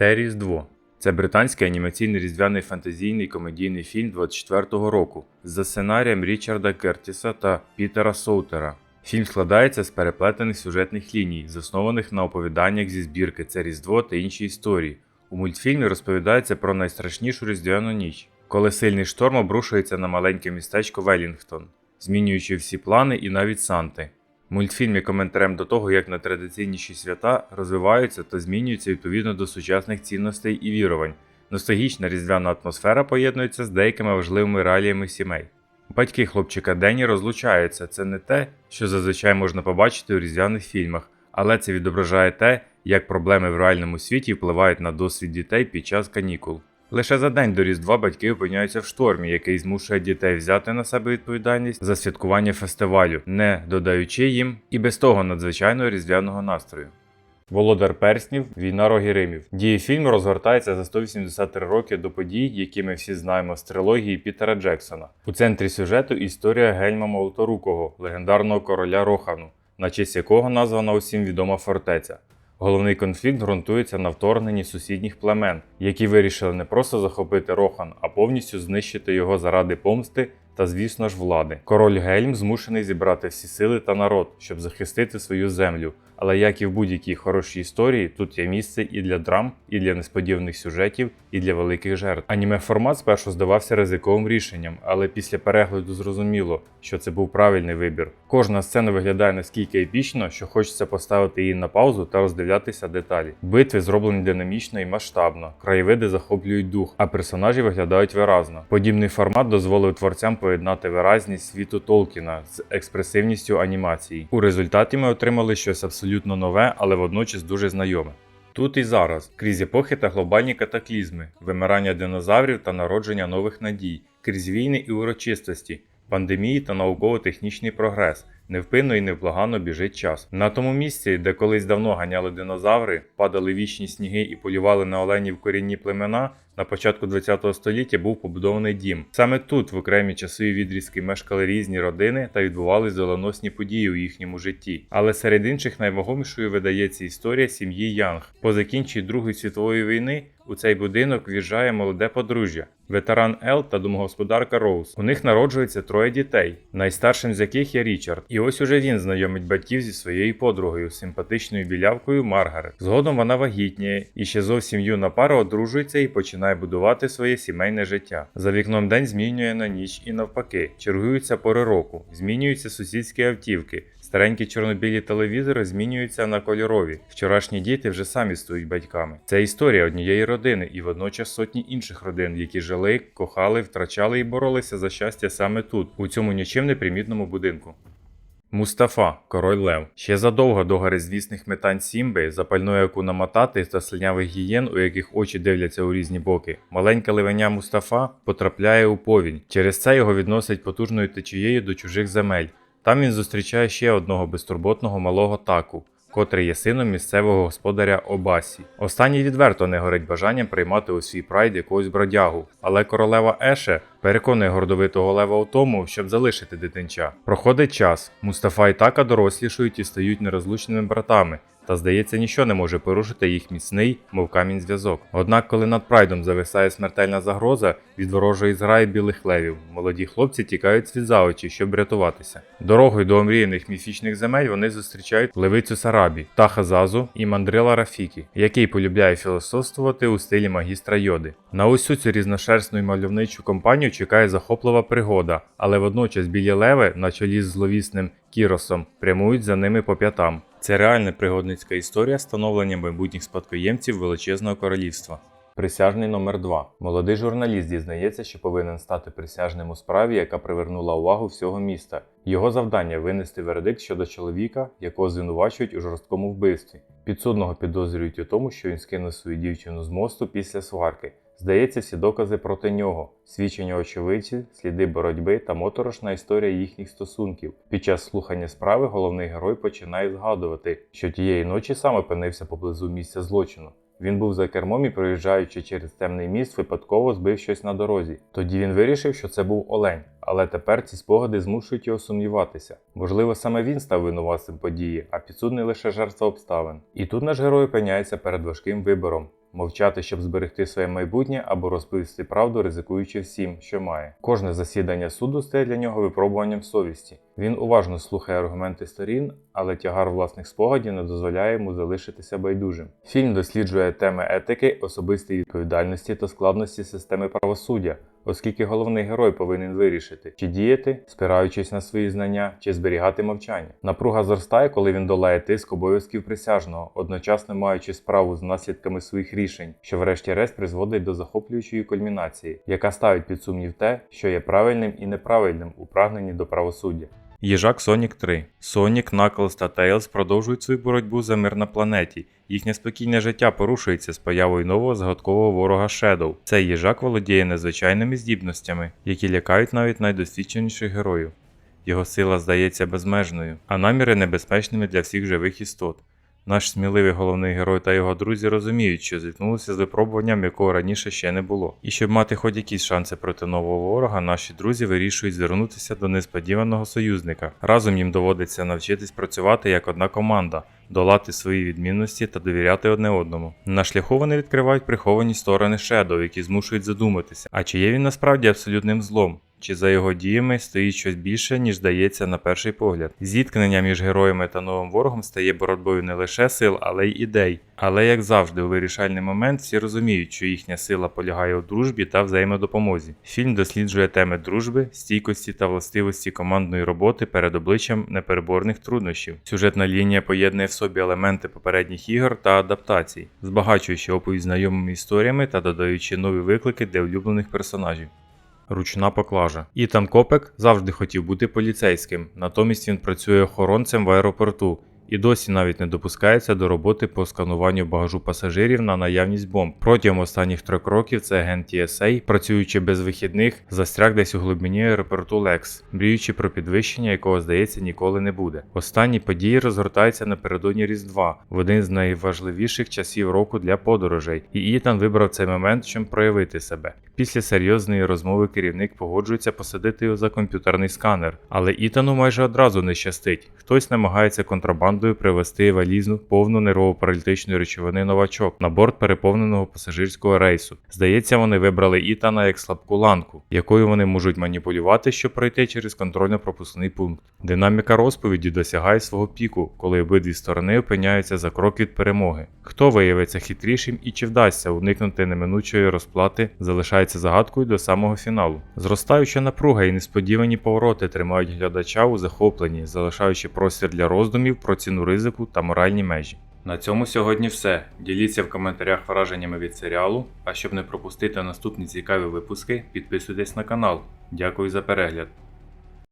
Те Різдво. Це британський анімаційний різдвяний фантазійний комедійний фільм 24-го року за сценарієм Річарда Кертіса та Пітера Соутера. Фільм складається з переплетених сюжетних ліній, заснованих на оповіданнях зі збірки Це Різдво та інші історії. У мультфільмі розповідається про найстрашнішу різдвяну ніч, коли сильний шторм обрушується на маленьке містечко Велінгтон, змінюючи всі плани і навіть Санти. Мультфільм є коментарем до того, як найтрадиційніші свята розвиваються та змінюються відповідно до сучасних цінностей і вірувань. Ностальгічна різдвяна атмосфера поєднується з деякими важливими реаліями сімей. Батьки хлопчика Дені розлучаються. Це не те, що зазвичай можна побачити у різдвяних фільмах, але це відображає те, як проблеми в реальному світі впливають на досвід дітей під час канікул. Лише за день до Різдва батьки опиняються в штормі, який змушує дітей взяти на себе відповідальність за святкування фестивалю, не додаючи їм і без того надзвичайного різдвяного настрою. Володар перснів Війна Рогіримів. Дії фільму розгортається за 183 роки до подій, які ми всі знаємо з трилогії Пітера Джексона. У центрі сюжету історія Гельма Молоторукого, легендарного короля Рохану, на честь якого названа усім відома фортеця. Головний конфлікт ґрунтується на вторгненні сусідніх племен, які вирішили не просто захопити Рохан, а повністю знищити його заради помсти та, звісно ж, влади. Король Гельм змушений зібрати всі сили та народ, щоб захистити свою землю. Але як і в будь-якій хорошій історії, тут є місце і для драм, і для несподіваних сюжетів, і для великих жертв. Аніме формат спершу здавався ризиковим рішенням, але після перегляду зрозуміло, що це був правильний вибір. Кожна сцена виглядає наскільки епічно, що хочеться поставити її на паузу та роздивлятися деталі. Битви зроблені динамічно і масштабно, краєвиди захоплюють дух, а персонажі виглядають виразно. Подібний формат дозволив творцям поєднати виразність світу Толкіна з експресивністю анімації. У результаті ми отримали щось абсолютно нове, але водночас дуже знайоме. Тут і зараз, крізь епохи та глобальні катаклізми, вимирання динозаврів та народження нових надій, крізь війни і урочистості, пандемії та науково-технічний прогрес, невпинно і невблаганно біжить час. На тому місці, де колись давно ганяли динозаври, падали вічні сніги і полювали на оленів корінні племена, на початку ХХ століття був побудований дім. Саме тут, в окремі часові відрізки, мешкали різні родини та відбувались доленосні події у їхньому житті. Але серед інших найвагомішою видається історія сім'ї Янг. По закінченні Другої світової війни у цей будинок в'їжджає молоде подружжя, ветеран Ел та домогосподарка Роуз. У них народжується троє дітей, найстаршим з яких є Річард. І ось уже він знайомить батьків зі своєю подругою, симпатичною білявкою Маргарет. Згодом вона вагітніє і ще зовсім юна пара одружується і починає будувати своє сімейне життя. За вікном день змінює на ніч і навпаки, чергуються пори року, змінюються сусідські автівки. Старенькі чорнобілі телевізори змінюються на кольорові. Вчорашні діти вже самі стають батьками. Це історія однієї родини і водночас сотні інших родин, які жили, кохали, втрачали і боролися за щастя саме тут, у цьому нічим не примітному будинку. Мустафа, король Лев. Ще задовго до горизвісних метань Сімби, запальної яку намотати та слинявих гієн, у яких очі дивляться у різні боки, маленьке ливеня Мустафа потрапляє у повінь. Через це його відносять потужною течією до чужих земель. Там він зустрічає ще одного безтурботного малого таку, котрий є сином місцевого господаря Обасі. Останній відверто не горить бажанням приймати у свій прайд якогось бродягу, але королева Еше переконує гордовитого лева у тому, щоб залишити дитинча. Проходить час, Мустафа і така дорослішують і стають нерозлучними братами. Та здається, ніщо не може порушити їх міцний, мов камінь зв'язок. Однак, коли над прайдом зависає смертельна загроза від ворожої зграї білих левів, молоді хлопці тікають світ за очі, щоб рятуватися. Дорогою до омріяних міфічних земель вони зустрічають левицю Сарабі, Таха Зазу і мандрила Рафікі, який полюбляє філософствувати у стилі магістра йоди. На усю цю різношерстну і мальовничу компанію чекає захоплива пригода, але водночас білі леви, на чолі з зловісним Кіросом, прямують за ними по п'ятам. Це реальна пригодницька історія становлення майбутніх спадкоємців величезного королівства. Присяжний номер 2 Молодий журналіст дізнається, що повинен стати присяжним у справі, яка привернула увагу всього міста. Його завдання винести вердикт щодо чоловіка, якого звинувачують у жорсткому вбивстві. Підсудного підозрюють у тому, що він скинув свою дівчину з мосту після сварки. Здається, всі докази проти нього, свідчення очевидців, сліди боротьби та моторошна історія їхніх стосунків. Під час слухання справи головний герой починає згадувати, що тієї ночі сам опинився поблизу місця злочину. Він був за кермом і, проїжджаючи через темний міст, випадково збив щось на дорозі. Тоді він вирішив, що це був олень, але тепер ці спогади змушують його сумніватися. Можливо, саме він став винуватцем події, а підсудний лише жертва обставин. І тут наш герой опиняється перед важким вибором. Мовчати, щоб зберегти своє майбутнє, або розповісти правду, ризикуючи всім, що має. Кожне засідання суду стає для нього випробуванням совісті. Він уважно слухає аргументи сторін, але тягар власних спогадів не дозволяє йому залишитися байдужим. Фільм досліджує теми етики, особистої відповідальності та складності системи правосуддя, оскільки головний герой повинен вирішити, чи діяти, спираючись на свої знання, чи зберігати мовчання. Напруга зростає, коли він долає тиск обов'язків присяжного, одночасно маючи справу з наслідками своїх рішень, що врешті-решт призводить до захоплюючої кульмінації, яка ставить під сумнів те, що є правильним і неправильним у прагненні до правосуддя. Їжак Сонік 3. Сонік, Наклз та Тейлз продовжують свою боротьбу за мир на планеті. Їхнє спокійне життя порушується з появою нового загадкового ворога Shadow. Цей їжак володіє незвичайними здібностями, які лякають навіть найдосвідченіших героїв. Його сила здається безмежною, а наміри небезпечними для всіх живих істот. Наш сміливий головний герой та його друзі розуміють, що зіткнулися з випробуванням, якого раніше ще не було. І щоб мати хоч якісь шанси проти нового ворога, наші друзі вирішують звернутися до несподіваного союзника. Разом їм доводиться навчитись працювати як одна команда, долати свої відмінності та довіряти одне одному. На шляху вони відкривають приховані сторони Shadow, які змушують задуматися, а чи є він насправді абсолютним злом? Чи за його діями стоїть щось більше, ніж здається на перший погляд? Зіткнення між героями та новим ворогом стає боротьбою не лише сил, але й ідей. Але як завжди, у вирішальний момент всі розуміють, що їхня сила полягає у дружбі та взаємодопомозі. Фільм досліджує теми дружби, стійкості та властивості командної роботи перед обличчям непереборних труднощів. Сюжетна лінія поєднує в собі елементи попередніх ігор та адаптацій, збагачуючи оповідь знайомими історіями та додаючи нові виклики для улюблених персонажів. Ручна поклажа. Ітан Копек завжди хотів бути поліцейським, натомість він працює охоронцем в аеропорту і досі навіть не допускається до роботи по скануванню багажу пасажирів на наявність бомб. Протягом останніх трьох років це агент TSA, працюючи без вихідних, застряг десь у глибині аеропорту Лекс, мріючи про підвищення, якого здається ніколи не буде. Останні події розгортаються напередодні Різдва, в один з найважливіших часів року для подорожей, і Ітан вибрав цей момент, щоб проявити себе. Після серйозної розмови керівник погоджується посадити його за комп'ютерний сканер, але Ітану майже одразу не щастить. Хтось намагається контрабандою привезти валізну повну нервово-паралітичної речовини новачок на борт переповненого пасажирського рейсу. Здається, вони вибрали Ітана як слабку ланку, якою вони можуть маніпулювати, щоб пройти через контрольно-пропускний пункт. Динаміка розповіді досягає свого піку, коли обидві сторони опиняються за крок від перемоги. Хто виявиться хитрішим і чи вдасться уникнути неминучої розплати, залишається загадкою до самого фіналу. Зростаюча напруга і несподівані повороти тримають глядача у захопленні, залишаючи простір для роздумів про ціну ризику та моральні межі. На цьому сьогодні все. Діліться в коментарях враженнями від серіалу. А щоб не пропустити наступні цікаві випуски, підписуйтесь на канал. Дякую за перегляд.